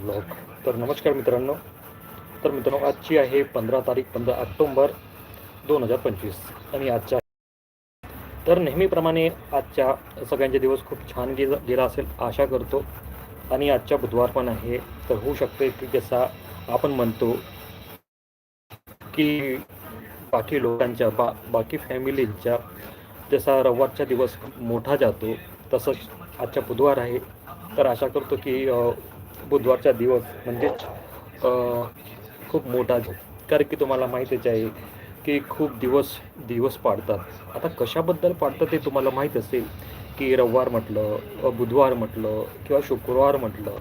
Blog तर नमस्कार मित्रांनो. तर मित्रांनो आजची आहे पंधरा तारीख पंधरा ऑक्टोंबर दोन हजार पंचवीस. आणि आजच्या तर नेहमीप्रमाणे आजच्या सगळ्यांचे दिवस खूप छान गेला गेला असेल आशा करतो. आणि आजच्या बुधवार पण आहे. तर होऊ शकते की जसा आपण म्हणतो की बाकी लोकांच्या बा बाकी फॅमिलींच्या जसा रविवारचा दिवस मोठा जातो तसंच आजच्या बुधवार आहे. तर आशा करतो की बुधवारचा दिवस म्हणजेच खूप मोठा जाईल कारण की तुम्हाला माहीतच आहे की खूप दिवस दिवस पाडतात. आता कशाबद्दल पाडतात ते तुम्हाला माहीत असेल की रविवार म्हटलं बुधवार म्हटलं किंवा शुक्रवार म्हटलं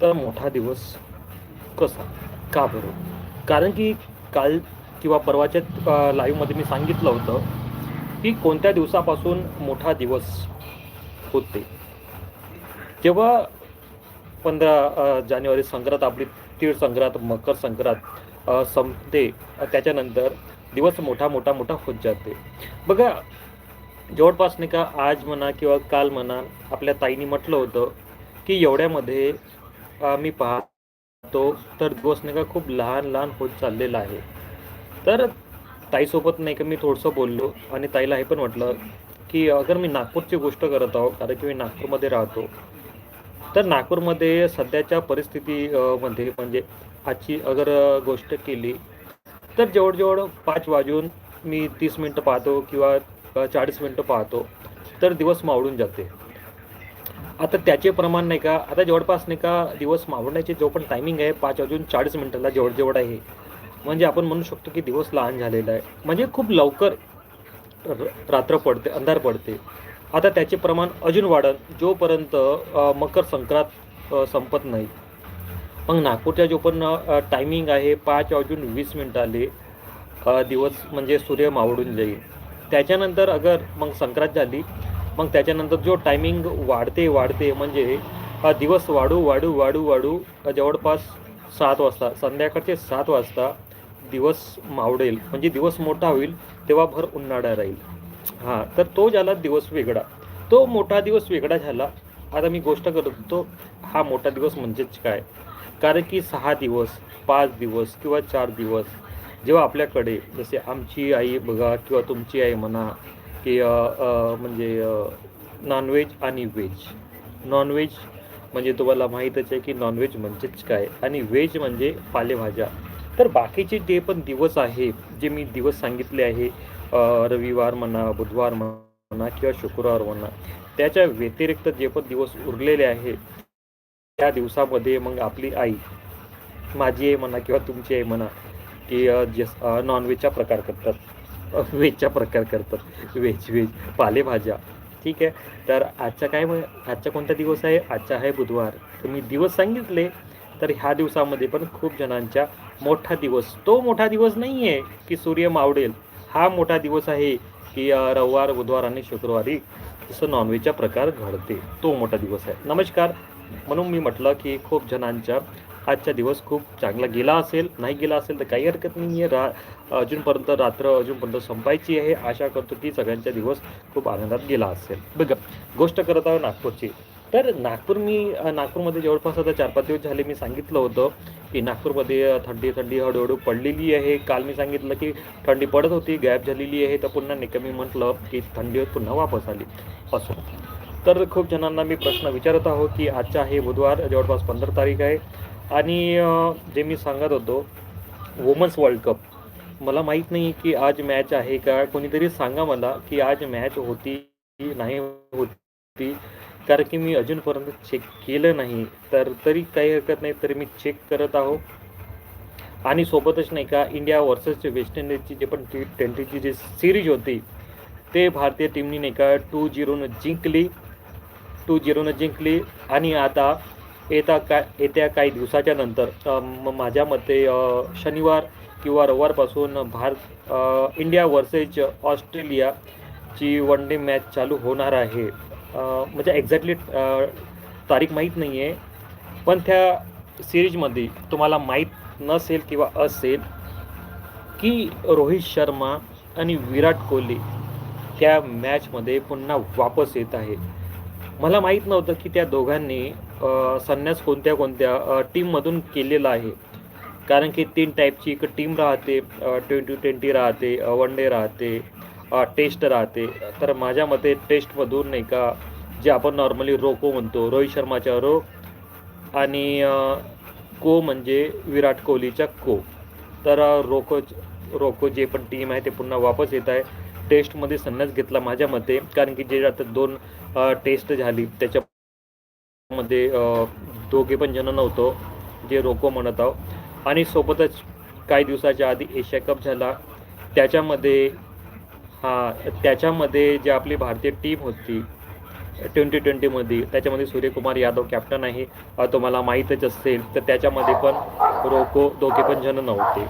तर मोठा दिवस कसा? का बरं? कारण की काल किंवा परवाच्या लाईव्हमध्ये मी सांगितलं होतं की कोणत्या दिवसापासून मोठा दिवस होते? जेव्हा पंधरा जानेवारी संक्रांत आपली तीळ संक्रांत मकर संक्रांत संपते. त्याच्यानंतर दिवस मोठा मोठा मोठा होत जाते. बघा जवळपास नाही का आज म्हणा किंवा काल म्हणा आपल्या ताईने म्हटलं होतं की एवढ्यामध्ये मी पाहतो तर दिवस नाही का खूप लहान लहान होत चाललेला आहे. तर ताईसोबत नाही का मी थोडंसं बोललो आणि ताईला हे पण म्हटलं की अगर मी नागपूरची गोष्ट करत आहो कारण की मी नागपूरमध्ये राहतो तर नागपूरमध्ये सध्याच्या परिस्थिती म्हणजे आजची अगर गोष्ट केली तर जवळजवळ पाच वाजून मी तीस मिनटं पाहतो किंवा चाळीस मिनटं पाहतो तर दिवस मावळून जाते. आता त्याचे प्रमाण नाही का आता जवळपास नाही का दिवस मावळण्याचे जो पण टायमिंग आहे पाच वाजून चाळीस मिनटाला जेवढ जेवढ आहे. म्हणजे आपण म्हणू शकतो की दिवस लहान झालेला आहे. म्हणजे खूप लवकर रात्र पडते अंधार पडते. आता त्याचे प्रमाण अजून वाढत जोपर्यंत मकर संक्रांत संपत नाही. मग नागपूरच्या जो पण टायमिंग आहे पाच वाजून वीस मिनिटाले आले दिवस म्हणजे सूर्य मावळून जाईल. त्याच्यानंतर अगर मग संक्रांत झाली मग त्याच्यानंतर जो टायमिंग वाढते वाढते म्हणजे दिवस वाढू वाढू वाढू वाढू जवळपास सात वाजता संध्याकाळचे सात वाजता दिवस मावडेल म्हणजे दिवस मोठा होईल तेव्हा भर उन्हाळा राहील. हां तर तो झाला दिवस वेगळा तो मोठा दिवस वेगळा झाला. आता मी गोष्ट करत होतो हा मोठा दिवस म्हणजेच काय? कारण की सहा दिवस पाच दिवस किंवा चार दिवस जेव्हा आपल्याकडे जसे आमची आई बघा किंवा तुमची आई म्हणा की म्हणजे नॉनव्हेज आणि व्हेज नॉनव्हेज म्हणजे तुम्हाला माहीतच आहे की नॉनव्हेज म्हणजेच काय? आणि व्हेज म्हणजे पालेभाज्या. तर बाकीचे जे पण दिवस आहे जे मी दिवस सांगितले आहे रविवार म्हणा बुधवार म्हणा किंवा शुक्रवार म्हणा त्याच्या व्यतिरिक्त जे पण दिवस उरलेले आहे त्या दिवसामध्ये मग आपली आई माझी आई म्हणा किंवा तुमची आई म्हणा की जस नॉनव्हेजचा प्रकार करतात. व्हेजचा प्रकार करतात. व्हेज व्हेज पालेभाज्या. ठीक आहे? तर आजचा काय मग आजचा कोणता दिवस आहे? आजचा आहे बुधवार. तर मी दिवस सांगितले तर ह्या दिवसामध्ये पण खूप जणांच्या मोठा दिवस तो मोठा दिवस नाही आहे की सूर्य मावडेल. हा मोठा दिवस आहे की रविवार बुधवार आणि शुक्रवारी जसं नॉनव्हेजचा प्रकार घडते. तो मोठा दिवस आहे. नमस्कार. म्हणून मी म्हटलं की खूप जणांच्या आजचा दिवस खूप चांगला गेला असेल नाही गेला असेल तर काही हरकत नाही आहे रा अजूनपर्यंत रात्र अजूनपर्यंत संपायची आहे. आशा करतो की सगळ्यांचा दिवस खूप आनंदात गेला असेल. बघा गोष्ट करत आहोत नागपूरची. तर नागपूर मी नागपूरमध्ये जवळपास आता चार पाच दिवस झाले मी सांगितलं होतं की नागपूरमध्ये थंडी थंडी हळूहळू पडलेली आहे. काल मी सांगितलं की थंडी पडत होती गॅप झालेली आहे. तर पुन्हा निकमी मी म्हटलं की थंडी पुन्हा वापस आली. असो. तर खूप जणांना मी प्रश्न विचारत आहो की आजचा आहे बुधवार जवळपास पंधरा तारीख आहे. आणि जे मी सांगत होतो वुमन्स वर्ल्ड कप. मला माहीत नाही की आज मॅच आहे का? कोणीतरी सांगा मला की आज मॅच होती की नाही होती? कारण की मी अजूनपर्यंत चेक केलं नाही. तर तरी काही हरकत नाही तरी मी चेक करत आहो आणि सोबतच नाही का इंडिया वर्सेस वेस्ट इंडिजची जे पण टी ट्वेंटीची जी सिरीज होती ते भारतीय टीमनी नाही का टू झिरोनं जिंकली. टू झिरोनं जिंकली. आणि आता येता काय येत्या काही दिवसाच्या नंतर म- माझ्या मते शनिवार किंवा रविवारपासून भारत इंडिया वर्सेस ऑस्ट्रेलियाची वन डे मॅच चालू होणार आहे. म्हणजे एक्झॅक्टली तारीख माहीत नाही आहे पण त्या सिरीजमध्ये तुम्हाला माहीत नसेल किंवा असेल की रोहित शर्मा आणि विराट कोहली त्या मॅचमध्ये पुन्हा वापस येत आहे. मला माहीत नव्हतं की त्या दोघांनी संन्यास कोणत्या कोणत्या टीममधून केलेला आहे. कारण की तीन टाईपची एक टीम राहते ट्वेंटी ट्वेंटी राहते वन डे राहते. टेस्ट राहते. तर माझ्या मते टेस्टमधून नाही का जे आपण नॉर्मली रोको म्हणतो रोहित शर्माच्या रो आणि को म्हणजे विराट कोहलीच्या को. तर रोको रोको जे पण टीम आहे ते पुन्हा वापस येत आहे. टेस्टमध्ये संन्यास घेतला माझ्या मते कारण की जे आता दोन टेस्ट झाली त्याच्यामध्ये दोघे पण जण नव्हतो जे रोको म्हणत आहो आणि सोबतच काही दिवसाच्या आधी एशिया कप झाला. त्याच्यामध्ये हां त्याच्यामध्ये जे आपली भारतीय टीम होती ट्वेंटी ट्वेंटीमध्ये त्याच्यामध्ये सूर्यकुमार यादव कॅप्टन आहे. तुम्हाला माहीतच असेल तर त्याच्यामध्ये पण रोको दोघे पण जण नव्हते.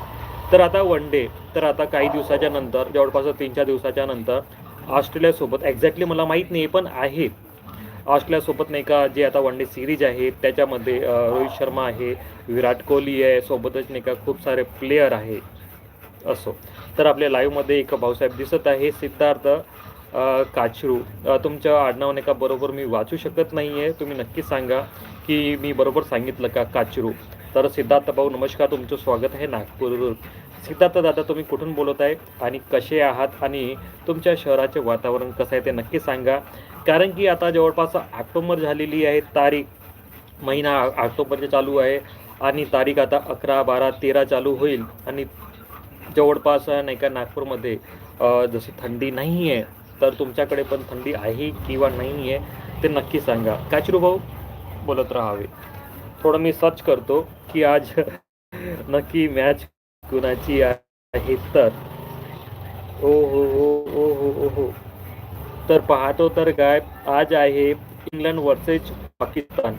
तर आता वन डे तर आता काही दिवसाच्या नंतर जवळपास तीन चार दिवसाच्या नंतर ऑस्ट्रेलियासोबत एक्झॅक्टली मला माहीत नाही पण आहे. ऑस्ट्रेलियासोबत नाही का जे आता वन डे सिरीज आहे त्याच्यामध्ये रोहित शर्मा आहे विराट कोहली आहे सोबतच नाही का खूप सारे प्लेयर आहे. असो. तर आपल्या लाईव्हमध्ये एक भाऊसाहेब दिसत आहे सिद्धार्थ काचरू तुमच्या तुमचं आडनाव नाही का बरोबर मी वाचू शकत नाही आहे तुम्ही नक्की सांगा की मी बरोबर सांगितलं का काचरू तर सिद्धार्थ भाऊ नमस्कार. तुमचं स्वागत आहे नागपूरवरून. सिद्धार्थ दादा तुम्ही कुठून बोलत आहे आणि कसे आहात आणि तुमच्या शहराचे वातावरण कसं आहे ते नक्की सांगा. कारण की आता जवळपास ऑक्टोबर झालेली आहे तारीख. महिना ऑक्टोबरचे चालू आहे आणि तारीख आता अकरा बारा तेरा चालू होईल आणि जवळपास नाही का नागपूरमध्ये जशी थंडी नाही आहे तर तुमच्याकडे पण थंडी आहे किंवा नाही आहे ते नक्की सांगा. काचरू भाऊ बोलत राहावे थोडं मी सर्च करतो की आज नक्की मॅच कुणाची आहे तर. ओ हो हो ओ हो ओ हो. तर पाहतो तर काय आज आहे England versus Pakistan.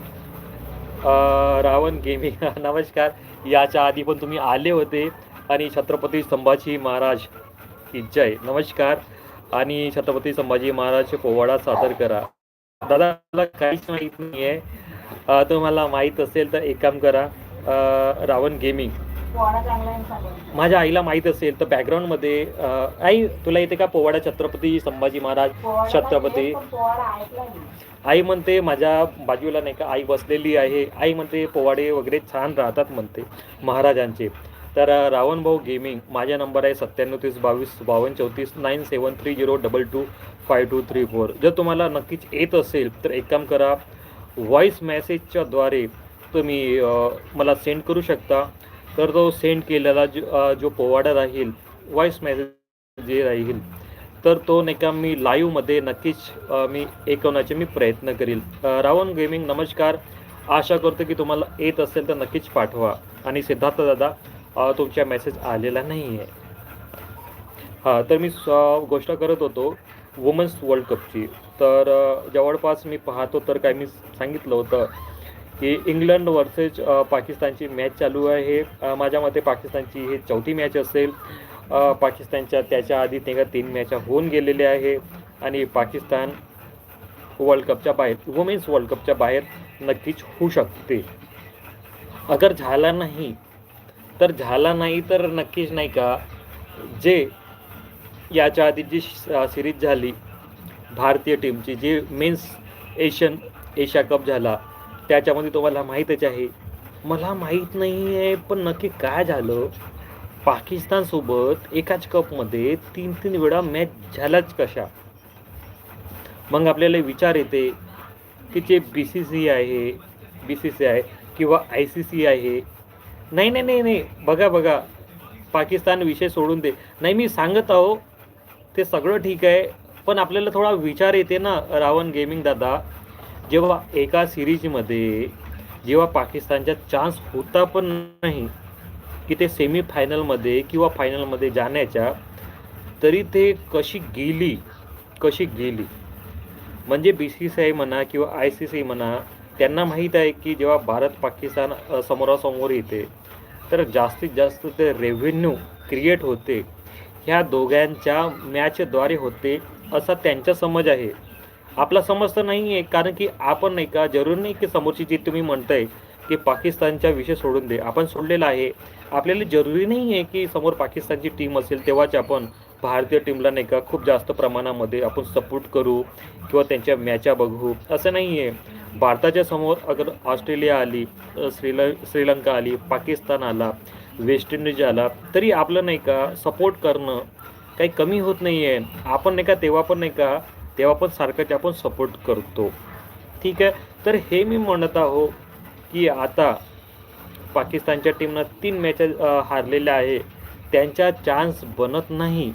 Ravan gaming नमस्कार. याच्या आधी पण तुम्ही आले होते. आणि छत्रपती संभाजी महाराज की जय. नमस्कार. आणि छत्रपती संभाजी महाराज पोवाडा सादर करा. दादा मला काहीच माहीत नाही आहे तुम्हाला माहीत असेल तर एक काम करा. रावण गेमिंग. माझ्या आईला माहीत असेल तर बॅकग्राऊंडमध्ये आई तुला येते का पोवाडा छत्रपती संभाजी महाराज? पोवाडा छत्रपती. आई म्हणते माझ्या बाजूला नाही का आई बसलेली आहे. आई म्हणते पोवाडे वगैरे छान राहतात म्हणते महाराजांचे. तर रावण भाऊ गेमिंग माझा नंबर आहे सत्त्याण्णव तीस बावीस बावन्न चौतीस nine seven three zero double two five two three four. जर तुम्हाला नक्कीच येत असेल तर एक काम करा व्हॉईस मेसेजच्या द्वारे तुम्ही मला सेंड करू शकता. तर तो सेंड केलेला जो जो पोवाडा राहील व्हॉईस मेसेज जे राहील तर तो नाही का मी लाईव्हमध्ये नक्कीच मी ऐकवण्याचे मी प्रयत्न करील. रावण गेमिंग नमस्कार. आशा करतो की तुम्हाला येत असेल तर नक्कीच पाठवा. आणि सिद्धार्थ दादा तुमच्या मेसेज आलेला नाही आहे हां तर मी स- गोष्ट करत होतो वुमन्स वर्ल्ड कपची तर जवळपास मी पाहतो तर काय मी सांगितलं होतं की इंग्लंड वर्सेस पाकिस्तानची मॅच चालू आहे. माझ्या मते पाकिस्तानची ही चौथी मॅच असेल. पाकिस्तानच्या त्याच्या आधी ते तीन मॅचा होऊन गेलेल्या आहे. आणि पाकिस्तान वर्ल्ड कपच्या बाहेर वुमेन्स वर्ल्ड कपच्या बाहेर नक्कीच होऊ शकते. अगर झाला नाही तर झाला नाही तर नक्कीच नाही का? जे याच्या आधी जी सिरीज झाली भारतीय टीमची जी मेन्स एशियन एशिया कप झाला त्याच्यामध्ये तुम्हाला माहीतच आहे. मला माहीत नाही आहे पण नक्की काय झालं? पाकिस्तानसोबत एकाच कपमध्ये तीन तीन वेळा मॅच झाल्याच कशा? मग आपल्याला विचार येते की जे बी सी सी आहे बी सी सी आहे किंवा आय सी सी आहे नाही नाही नाही नाही. बघा बघा. पाकिस्तान विषय सोडून दे. नाही मी सांगत आहो ते सगळं ठीक आहे पण आपल्याला थोडा विचार येते ना रावण गेमिंग दादा. जेव्हा एका सिरीजमध्ये जेव्हा पाकिस्तानचा चान्स होता पण नाही की ते सेमी फायनलमध्ये किंवा फायनलमध्ये जाण्याच्या तरी ते कशी गेली कशी गेली. म्हणजे बी सी सी आय म्हणा किंवा आय सी सी म्हणा त्यांना माहीत आहे की जेव्हा भारत पाकिस्तान समोरासमोर येते तर जास्तीत जास्त ते रेव्हेन्यू क्रिएट होते. ह्या दोघांच्या मॅचद्वारे होते असा त्यांचा समज आहे. आपला समज तर नाही आहे कारण की आपण नाही का जरूर नाही की समोरची जी तुम्ही म्हणताय की पाकिस्तानचा विषय सोडून दे. आपण सोडलेला आहे. आपल्याला जरुरी नाही आहे की समोर पाकिस्तानची टीम असेल तेव्हाच आपण भारतीय टीमला नाही का खूप जास्त प्रमाणामध्ये आपण सपोर्ट करू किंवा त्यांच्या मॅचा बघू. असं नाही आहे भारताच्या समोर अगर ऑस्ट्रेलिया आली श्रील श्रीलंका आली पाकिस्तान आला वेस्ट इंडिज आला तरी आपलं नाही का सपोर्ट करणं काही कमी होत नाही आहे आपण नाही का तेव्हा पण नाही का तेव्हा पण सारखंच आपण सपोर्ट करतो. ठीक आहे? तर हे मी म्हणत आहो की आता पाकिस्तानच्या टीमनं तीन मॅच हारलेल्या आहे. त्यांचा चान्स बनत नाही.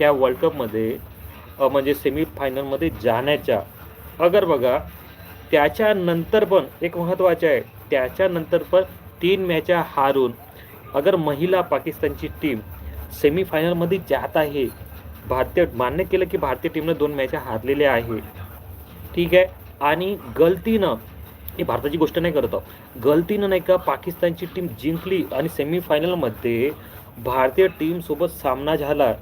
त्या वर्ल्ड कपमध्ये म्हणजे सेमीफायनलमध्ये जाण्याच्या अगर बघा त्याच्यानंतर पण एक महत्त्वाचं आहे त्याच्यानंतर पण तीन मॅचा हारून अगर महिला पाकिस्तानची टीम सेमीफायनलमध्ये जात आहे भारतीय मान्य केलं की भारतीय टीमनं दोन मॅचा हारलेल्या आहे. ठीक आहे? आणि गलतीनं ही भारताची गोष्ट नाही करत गलतीनं नाही का पाकिस्तानची टीम जिंकली आणि सेमीफायनलमध्ये भारतीय टीमसोबत सामना झाला.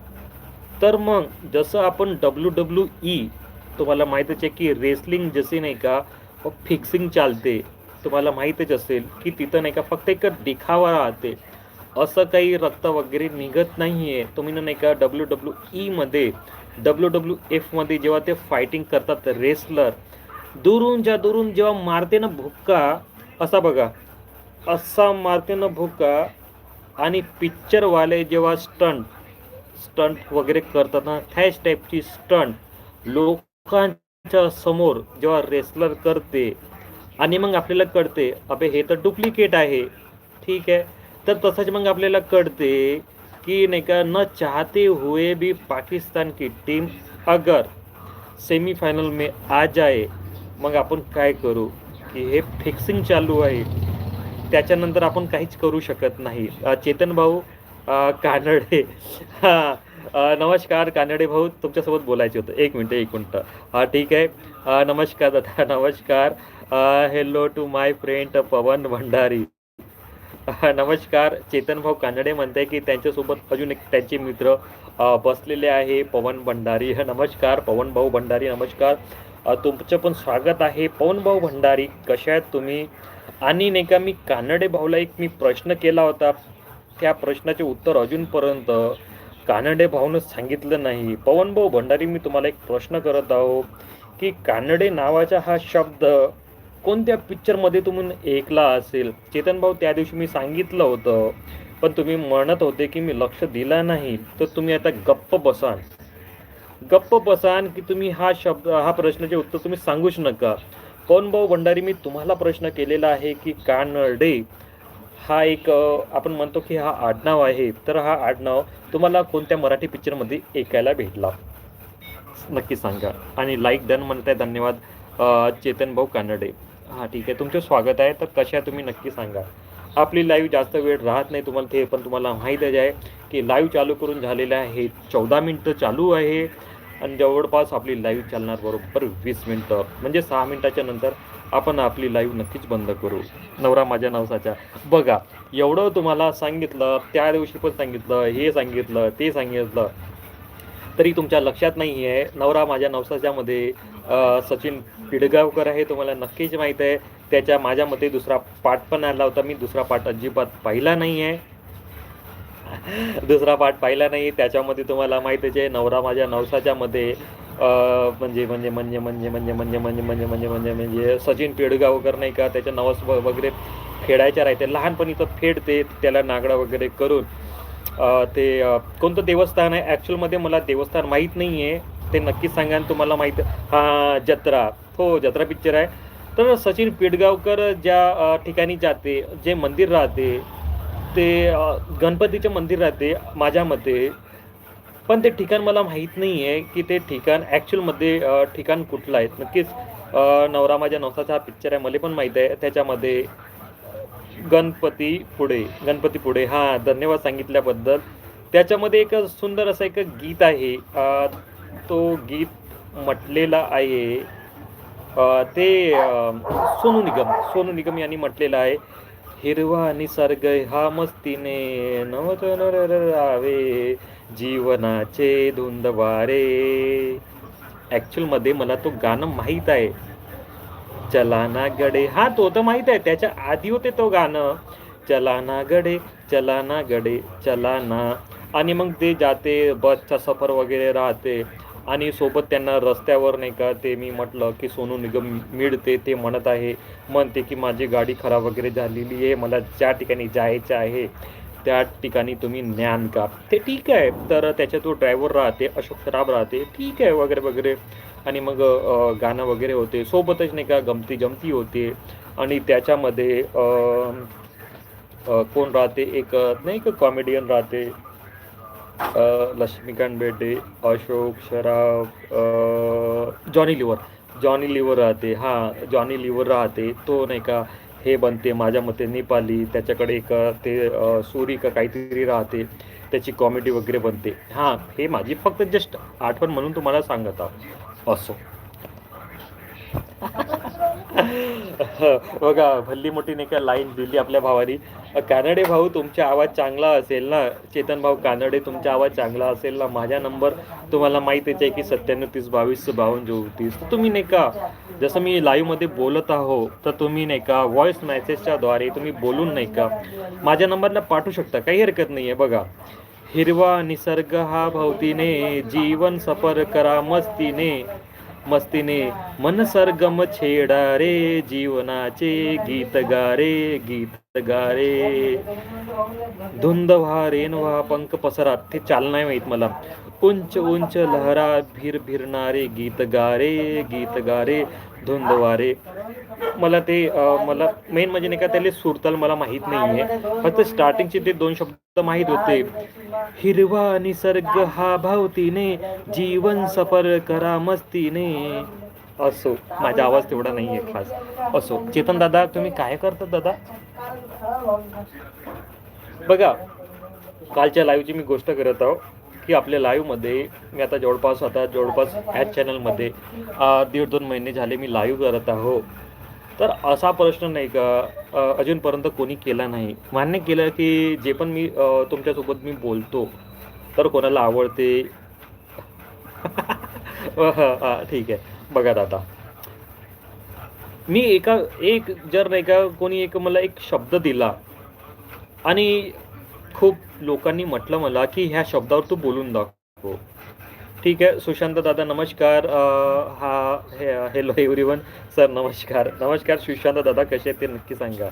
तर मग जसं आपण डब्ल्यू डब्ल्यू ई तुम्हाला माहीतच आहे की रेसलिंग जसे नाही का फिक्सिंग चालते. तुम्हाला माहीतच असेल की तिथं नाही का फक्त एक दिखावा राहते. असं काही रक्त वगैरे निघत नाही आहे तुम्ही ना नाही का डब्ल्यू डब्ल्यू ईमध्ये डब्ल्यू डब्ल्यू एफमध्ये जेव्हा ते फायटिंग करतात रेसलर दुरून ज्या दुरून जेव्हा मारते ना भुक्का असा बघा असा मारते ना भुक्का आणि पिक्चरवाले जेव्हा स्टंट स्टंट वगैरे करताना त्याच टाईपची स्टंट लोकांच्या समोर जेव्हा रेसलर करते आणि मग आपल्याला कळते अबे हे तर डुप्लिकेट आहे. ठीक आहे. तर तसंच मग आपल्याला कळते की नाही का न चाहते हुए भी पाकिस्तान की टीम अगर सेमीफायनल में आ जाए मग आपण काय करू? की हे फिक्सिंग चालू आहे. त्याच्यानंतर आपण काहीच करू शकत नाही. चेतन भाऊ कानडे. हां. नमस्कार कानडे भाऊ तुमच्यासोबत बोलायचे होतं. एक मिनटं एक मिनटं. हां ठीक आहे. नमस्कार दादा नमस्कार. Hello to my friend Pawan Bhandari. नमस्कार. चेतन भाऊ कानडे म्हणताय की त्यांच्यासोबत अजून एक त्यांचे मित्र बसलेले आहे पवन भंडारी. ह, नमस्कार पवन भाऊ भंडारी नमस्कार. तुमचं पण स्वागत आहे. पवन भाऊ भंडारी कशा आहेत तुम्ही? आणि नाही का मी कानडे भाऊला एक मी प्रश्न केला होता. त्या प्रश्नाचे उत्तर अजूनपर्यंत कानडे भाऊनं सांगितलं नाही. पवनभाऊ भंडारी मी तुम्हाला एक प्रश्न करत आहो की कानडे नावाचा हा शब्द कोणत्या पिक्चरमध्ये तुम्ही ऐकला असेल? चेतन भाऊ त्या दिवशी मी सांगितलं होतं पण तुम्ही म्हणत होते की मी लक्ष दिला नाही. तर तुम्ही आता गप्प बसान गप्प बसान की तुम्ही हा शब्द हा प्रश्नाचे उत्तर तुम्ही सांगूच नका. पवनभाऊ भंडारी मी तुम्हाला प्रश्न केलेला आहे की कानडे हा एक आपण म्हणतो की हा आडनाव आहे. तर हा आडनाव तुम्हाला कोणत्या मराठी पिक्चरमध्ये ऐकायला भेटला? नक्की सांगा. आणि लाईक डन म्हणताय धन्यवाद. चेतन भाऊ कानडे. हां ठीक आहे. तुमचं स्वागत आहे. तर कशा तुम्ही नक्की सांगा. आपली लाईव्ह जास्त वेळ राहत नाही तुम्हाला ते पण तुम्हाला माहीतच आहे की लाईव्ह चालू करून झालेलं आहे चौदा मिनटं चालू आहे. आणि जवळपास आपली लाईव्ह चालणार बरोबर वीस मिनटं. म्हणजे सहा मिनटाच्या नंतर आपण आपली लाईव्ह नक्कीच बंद करू. नवरा माझ्या नवसाच्या बघा एवढं तुम्हाला सांगितलं त्या दिवशी पण सांगितलं हे सांगितलं ते सांगितलं तरी तुमच्या लक्षात नाही आहे नवरा माझ्या नवसाच्यामध्ये सचिन पिडगावकर आहे तुम्हाला नक्कीच माहीत आहे. त्याच्या माझ्या मते दुसरा पाठ पण आला होता. मी दुसरा पाठ अजिबात पाहिला नाही आहे दुसरा पाठ पाहिला नाही त्याच्यामध्ये तुम्हाला माहितीच आहे नवरा माझ्या नवसाच्या मध्ये म्हणजे म्हणजे म्हणजे म्हणजे म्हणजे म्हणजे म्हणजे म्हणजे म्हणजे म्हणजे म्हणजे सचिन पेडगावकर नाही का त्याच्या नवस वगैरे फेडायच्या राहते लहानपणी तर फेडते त्याला नागडा वगैरे करून ते कोणतं देवस्थान आहे ॲक्च्युअलमध्ये मला देवस्थान माहीत नाही आहे ते नक्कीच सांगा तुम्हाला माहीत हां जत्रा हो जत्रा पिक्चर आहे तर सचिन पेडगावकर ज्या ठिकाणी जाते जे मंदिर राहते ते गणपतीचे मंदिर राहते माझ्या मते पण ते ठिकाण मला माहीत नाही आहे की ते ठिकाण ॲक्च्युअलमध्ये ठिकाण कुठलं आहे. नक्कीच नवरा माझ्या नवसाचा हा पिक्चर आहे. मला पण माहीत आहे. त्याच्यामध्ये गणपती पुढे गणपती पुढे. हां धन्यवाद सांगितल्याबद्दल. त्याच्यामध्ये एक सुंदर असं एक गीत आहे. तो गीत म्हटलेला आहे. ते सोनू निगम. सोनू निगम यांनी म्हटलेलं आहे. हिरवा निसर्ग हा मस्तीने नवचन रावे जीवनाचे धुंद वारे ॲक्च्युअलमध्ये मला तो गाणं माहीत आहे. चलाना गडे. हा तो तर माहीत आहे. त्याच्या आधी होते तो गाणं. चलाना गडे चलाना गडे चलाना. आणि मग ते जाते बसचा सफर वगैरे राहते. आणि सोबत त्यांना रस्त्यावर नाही का ते मी म्हटलं की सोनू निगम मिळते ते म्हणत आहे. म्हणते की माझी गाडी खराब वगैरे झालेली आहे. मला ज्या ठिकाणी जायचं आहे त्या ठिकाणी तुम्ही ज्ञान का ते ठीक आहे. तर त्याच्या तो ड्रायव्हर राहते अशोक सराब राहते. ठीक आहे वगैरे वगैरे. आणि मग गाणं वगैरे होते. सोबतच नाही का गमती जमती होते. आणि त्याच्यामध्ये कोण राहते? एक नाही का कॉमेडियन राहते. लक्ष्मीकांत बेटे अशोक शराफ जॉनी लिव्हर. जॉनी लिव्हर राहते. हां जॉनी लिव्हर राहते. तो नाही का हे बनते. माझ्या मते नेपाली. त्याच्याकडे एक ते सूरी का काहीतरी राहते. त्याची कॉमेडी वगैरे बनते. हां हे माझी फक्त जस्ट आठवण म्हणून तुम्हाला सांगत आहोत. असो. बघा भल्ली मोठी नाही का लाईन दिली आपल्या भावानी. कानडे भाऊ तुमचा आवाज चांगला असेल ना? चेतन भाऊ कानडे तुमचा आवाज चांगला असेल ना? माझा नंबर तुम्हाला माहितीच आहे की सत्त्याण्णव तीस बावीस बावन्न चौतीस. तर तुम्ही नाही का जसं मी लाईव्हमध्ये बोलत आहो तर तुम्ही नाही का व्हॉइस मेसेजच्या द्वारे तुम्ही बोलून नाही का माझ्या नंबरला पाठवू शकता? काही हरकत नाही आहे बघा. हिरवा निसर्ग हा भवतीने जीवन सफर करा मस्तीने. मस्तीने मन सरगम छेडा रे जीवनाचे गीत गारे गीत गारे धुंद व्हा रेन व्हा पंख पसरा ते चाल नाही माहीत मला. उंच उंच लहरा भिर भिरणारे गीत गारे गीत गारे धुंद वारे. मला ते मला मेन म्हणजे नाही का त्याले सुरताल मला माहीत नाही आहे फक्त स्टार्टिंगचे ते दोन शब्द माहीत होते. हिरवा निसर्ग हा भावतीने जीवन सफर करा मस्तीने. असो माझा आवाज तेवढा नाही आहे खास. असो चेतन दादा तुम्ही काय करता दादा? बघा कालच्या लाईव्हची मी गोष्ट करत आहो की आपल्या लाईव्हमध्ये मी आता जवळपास आता जवळपास ह्याच चॅनलमध्ये दीड दोन महिने झाले मी लाईव्ह करत आहो. तर असा प्रश्न नाही का अजूनपर्यंत कोणी केला नाही. मान्य केलं की जे पण मी तुमच्यासोबत मी बोलतो तर कोणाला आवडते? ठीक आहे. बघा दादा. मी एका एक जर नाही का कोणी एक मला एक शब्द दिला आणि खूप लोकांनी म्हटलं मला की ह्या शब्दावर तू बोलून दाखव. ठीक आहे सुशांत दादा नमस्कार. हा हे हॅलो एव्हरीवन सर नमस्कार. नमस्कार सुशांत दादा कसे आहेत ते नक्की सांगा.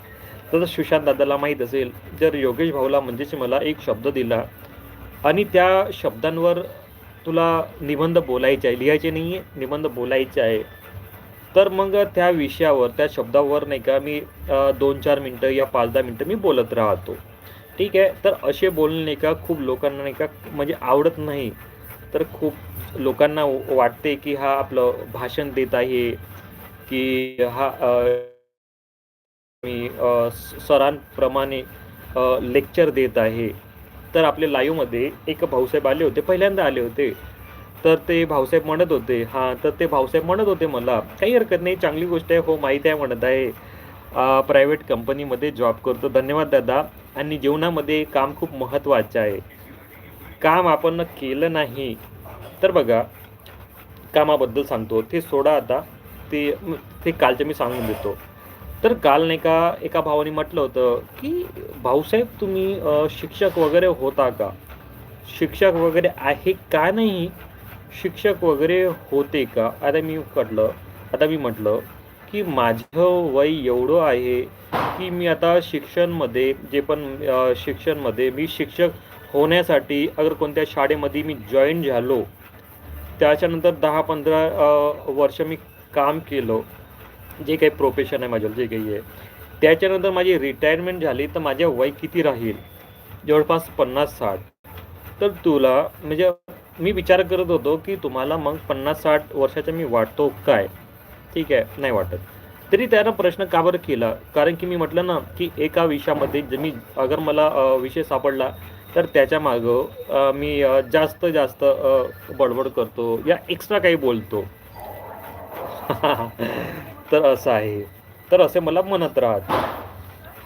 तर सुशांत दादाला माहीत असेल जर योगेश भाऊला म्हणजेच मला एक शब्द दिला आणि त्या शब्दांवर तुला निबंध बोलायचे आहे लिहायचे नाही आहे निबंध बोलायचे आहे. तर मग त्या विषयावर त्या शब्दावर नाही का मी दोन चार मिनटं या पाच दहा मिनटं मी बोलत राहतो. ठीक आहे? तर असे बोलणे नाही का खूप लोकांना नाही का म्हणजे आवडत नाही. तर खूप लोकांना वाटते की हा आपलं भाषण देत आहे की हा मी सरांप्रमाणे लेक्चर देत आहे. तर आपल्या लाईव्हमध्ये एक भाऊसाहेब आले होते पहिल्यांदा आले होते. तर ते भाऊसाहेब म्हणत होते हां तर ते भाऊसाहेब म्हणत होते मला काही हरकत नाही चांगली गोष्ट आहे हो माहीत आहे म्हणत आहे. प्रायव्हेट कंपनीमध्ये जॉब करतो. धन्यवाद दादा. आणि जीवनामध्ये काम खूप महत्त्वाचं आहे. काम आपण केलं नाही तर बघा कामाबद्दल सांगतो. ते सोडा आता. ते ते कालचं मी सांगून देतो. तर काल नाही का एका भावाने म्हटलं होतं की भाऊसाहेब तुम्ही शिक्षक वगैरे होता का? शिक्षक वगैरे आहे का नाही? शिक्षक वगैरे होते का? आता मी कटलं आता मी म्हटलं की माझं वय एवढं आहे की मी आता शिक्षणमध्ये जे पण शिक्षणमध्ये मी शिक्षक होण्यासाठी अगर कोणत्या शाळेमध्ये मी जॉईन झालो त्याच्यानंतर दहा पंधरा वर्ष मी काम केलं जे काही प्रोफेशन आहे माझं जे काही आहे. त्याच्यानंतर माझी रिटायरमेंट झाली तर माझ्या वय किती राहील? जवळपास पन्नास साठ. तर तुला म्हणजे मी विचार करत होतो की तुम्हाला मग पन्नास साठ वर्षाचा मी वाटतो काय? ठीक आहे नाही वाटत. तरी त्यानं प्रश्न का बरं केला? कारण की मी म्हटलं ना की एका विषयामध्ये जे मी अगर मला विषय सापडला तर त्याच्या मागं मी जास्त जास्त बडबड करतो या एक्स्ट्रा काही बोलतो. तर असं आहे. तर असे मला म्हणत राहत.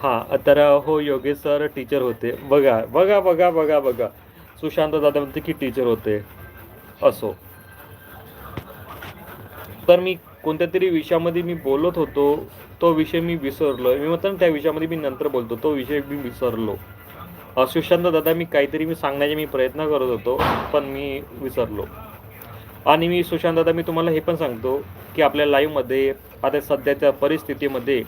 हां तर हो योगेश सर टीचर होते. बघा बघा बघा बघा बघा. सुशांत दादा म्हणते की टीचर होते. असो. तर मी कोणत्या तरी विषयामध्ये मी बोलत होतो तो विषय मी विसरलो मी म्हणतो त्या विषयामध्ये मी नंतर बोलतो तो विषय मी विसरलो. सुशांत दादा मी काहीतरी मी सांगण्याचे मी प्रयत्न करत होतो पण मी विसरलो. आणि मी सुशांत दादा मी तुम्हाला हे पण सांगतो की आपल्या लाईव्हमध्ये आता सध्याच्या परिस्थितीमध्ये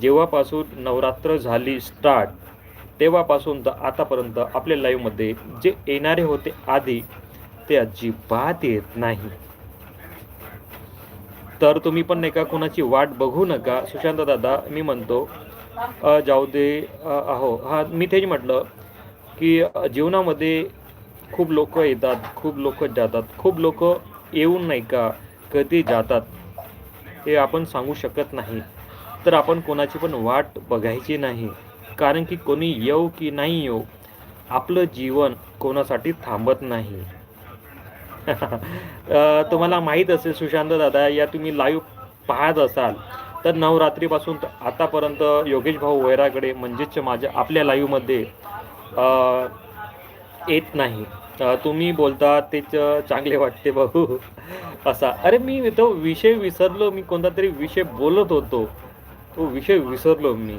जेव्हापासून नवरात्र झाली स्टार्ट तेव्हापासून तर आतापर्यंत आपल्या लाईव्हमध्ये जे येणारे होते आधी ते अजिबात येत नाही. तर तुम्ही पण नाही का कोणाची वाट बघू नका. सुशांत दादा मी म्हणतो जाऊ दे अहो हा मी तेच म्हटलं की जीवनामध्ये खूप लोक येतात खूप लोक जातात खूप लोक येऊन नाही का कधी जातात हे आपण सांगू शकत नाही. तर आपण कोणाची पण वाट बघायची नाही. कारण की कोणी येऊ की नाही येऊ आपलं जीवन कोणासाठी थांबत नाही. तुम्हाला माहीत असेल सुशांत दादा या तुम्ही लाईव्ह पाहत असाल तर नवरात्रीपासून तर आतापर्यंत योगेश भाऊ वैराकडे म्हणजेच माझ्या आपल्या लाईव्हमध्ये येत नाही. तुम्ही बोलता तेच चांगले वाटते भाऊ. असा. अरे मी तो विषय विसरलो मी कोणता तरी विषय बोलत होतो. तो विषय विसरलो मी.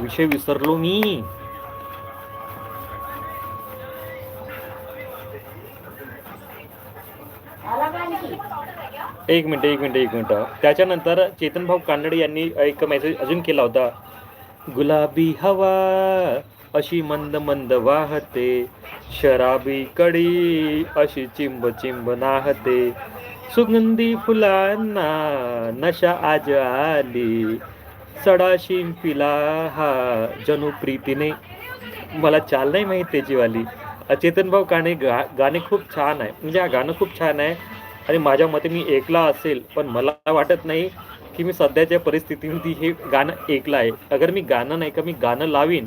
विषय विसरलो मी. एक मिनिट एक मिनिट एक मिनिट. त्याच्यानंतर चेतन भाऊ कानडे यांनी एक मेसेज अजून केला होता. गुलाबी हवा अशी मंद मंद वाहते. शराबी कडी अशी चिंब चिंब नाहते. सुगंधी फुलांना नशा आज आली. सडा शिंपिला हा जणू प्रीतीने. मला चाल नाही माहीत त्याचीवाली चेतन भाऊ काणे गा गाणे खूप छान आहे. म्हणजे हा गाणं खूप छान आहे. आणि माझ्या मते मी ऐकला असेल पण मला वाटत नाही की मी सध्याच्या परिस्थितीमध्ये हे गाणं ऐकलं आहे. अगर मी गाणं नाही का मी गाणं लावीन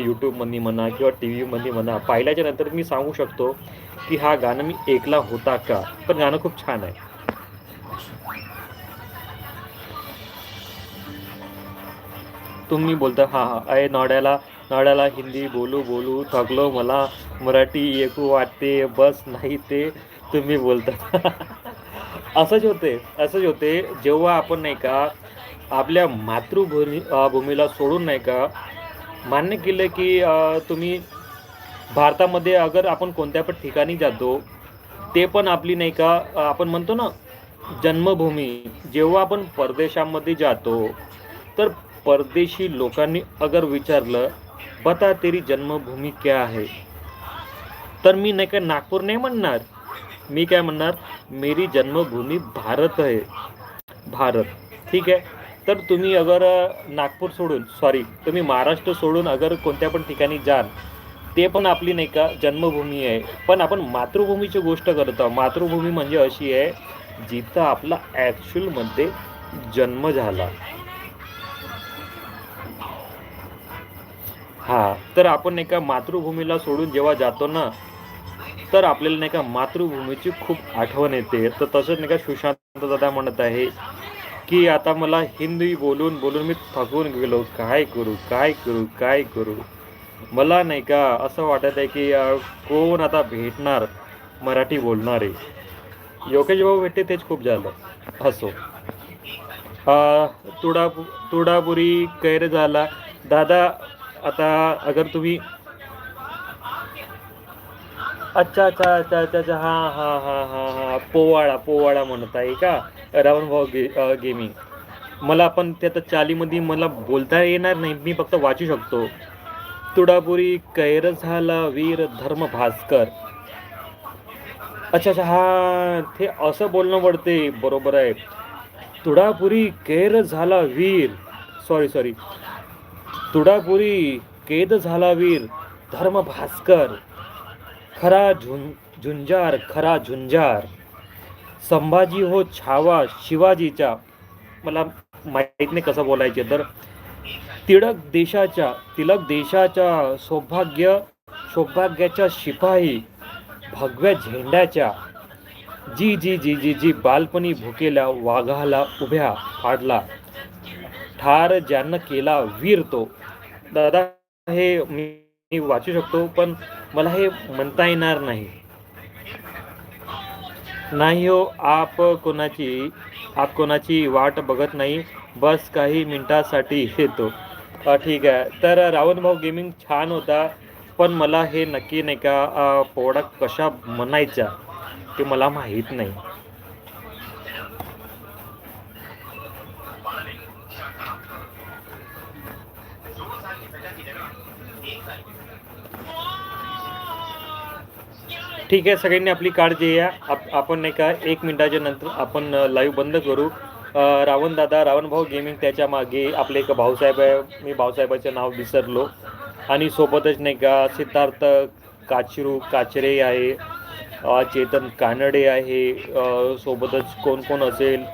यूट्यूबमध्ये म्हणा किंवा टी व्हीमध्ये म्हणा पाहिल्याच्या नंतर मी सांगू शकतो की हा गाणं मी ऐकला होता का? पण गाणं खूप छान आहे. तुम्ही बोलता हां हां अय नोड्याला नोड्याला हिंदी बोलू बोलू थकलो मला मराठी ऐकू वाटते बस नाही ते तुम्ही बोलता. असंच होते असंच होते जेव्हा आपण नाही का आपल्या मातृभूमी भूमीला सोडून नाही का मान्य केलं की तुम्ही भारतामध्ये अगर आपण कोणत्या पण ठिकाणी जातो ते पण आपली नाही का आपण म्हणतो ना जन्मभूमी. जेव्हा आपण परदेशामध्ये जातो तर परदेशी लोकांनी अगर विचारलं बता तेरी जन्मभूमी क्या आहे तर मी नाही का नागपूर नाही म्हणणार. मी काय म्हणणार? मेरी जन्मभूमी भारत आहे. भारत. ठीक आहे? तर तुम्ही अगर नागपूर सोडून सॉरी तुम्ही महाराष्ट्र सोडून अगर कोणत्या पण ठिकाणी जाल ते पण आपली नाही का जन्मभूमी आहे. पण आपण मातृभूमीची गोष्ट करत आहोत. मातृभूमी म्हणजे अशी आहे जिथं आपला ॲक्च्युअलमध्ये जन्म झाला. हा तर आपण नाही का मातृभूमीला सोडून जेव्हा जातो ना तर आपल्याला नाही का मातृभूमीची खूप आठवण येते. तर तसंच नाही का सुशांत दादा म्हणत आहे की आता मला हिंदी बोलून बोलून मी थकून गेलो. काय करू काय करू काय करू? मला नाही का असं वाटत आहे की कोण आता भेटणार मराठी बोलणारे? योगेश भाऊ भेटते तेच खूप झालं. असो. तुडापु तुडापुरी कैर झाला दादा आता अगर तुम्ही अच्छा अच्छा अच्छा अच्छा अच्छा. हां हां हां हां हां. पोवाडा पोवाडा म्हणत आहे का? रावण भाऊ गे गेमिंग मला पण ते आता चालीमध्ये मला बोलता येणार नाही. मी फक्त वाचू शकतो. तुडापुरी कैर झाला वीर धर्म भास्कर. अच्छा अच्छा. हां ते असं बोलणं पडते. बरोबर आहे. तुडापुरी कैर झाला वीर. सॉरी सॉरी तुडापुरी कैद झाला वीर. धर्म भास्कर. खरा झुं झुंजार खरा झुंजार. संभाजी हो छावा शिवाजीच्या मला माहीत नाही कसं बोलायचे तर तिळक देशाच्या तिलक देशाच्या सौभाग्य सौभाग्याच्या शिपाई भगव्या झेंड्याच्या. जी जी जी जी जी बालपणी भुकेल्या वाघाला उभ्या फाडला. ठार ज्यानं केला वीर तो. दादा हे मी मी वाचू शकतो पण मला हे म्हणता येणार नाही. नाही हो आप कोणाची आप कोणाची वाट बघत नाही बस काही मिनिटासाठी येतो. ठीक आहे. तर रावण भाऊ गेमिंग छान होता पण मला हे नक्की नाही का पोडा पोवाडा कशा म्हणायचा ते मला माहीत नाही. ठीक आहे सगळ्यांनी आपली काळजी घ्या आप आपण नाही का एक मिनिटाच्या नंतर आपण लाईव्ह बंद करू. रावण दादा रावण भाऊ गेमिंग त्याच्यामागे आपले एक भाऊसाहेब आहे. मी भाऊसाहेबाचं नाव विसरलो. आणि सोबतच नाही का सिद्धार्थ काचरू काचरे आहे. चेतन कानडे आहे. सोबतच कोण कोण असेल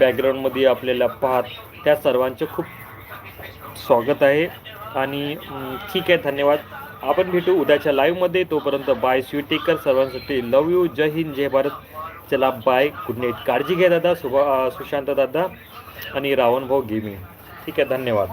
बॅकग्राऊंडमध्ये आपल्याला पाहत. त्या सर्वांचं खूप स्वागत आहे. आणि ठीक आहे धन्यवाद. आपण भेटू उद्याच्या लाईव्हमध्ये तोपर्यंत बाय स्वीटेकर सर्वांसाठी लव यू जय हिंद जय भारत. चला बाय गुड नाईट काळजी घ्या दादा. सुभा सुशांत दादा. आणि रावण भाऊ गेमिंग ठीक आहे धन्यवाद.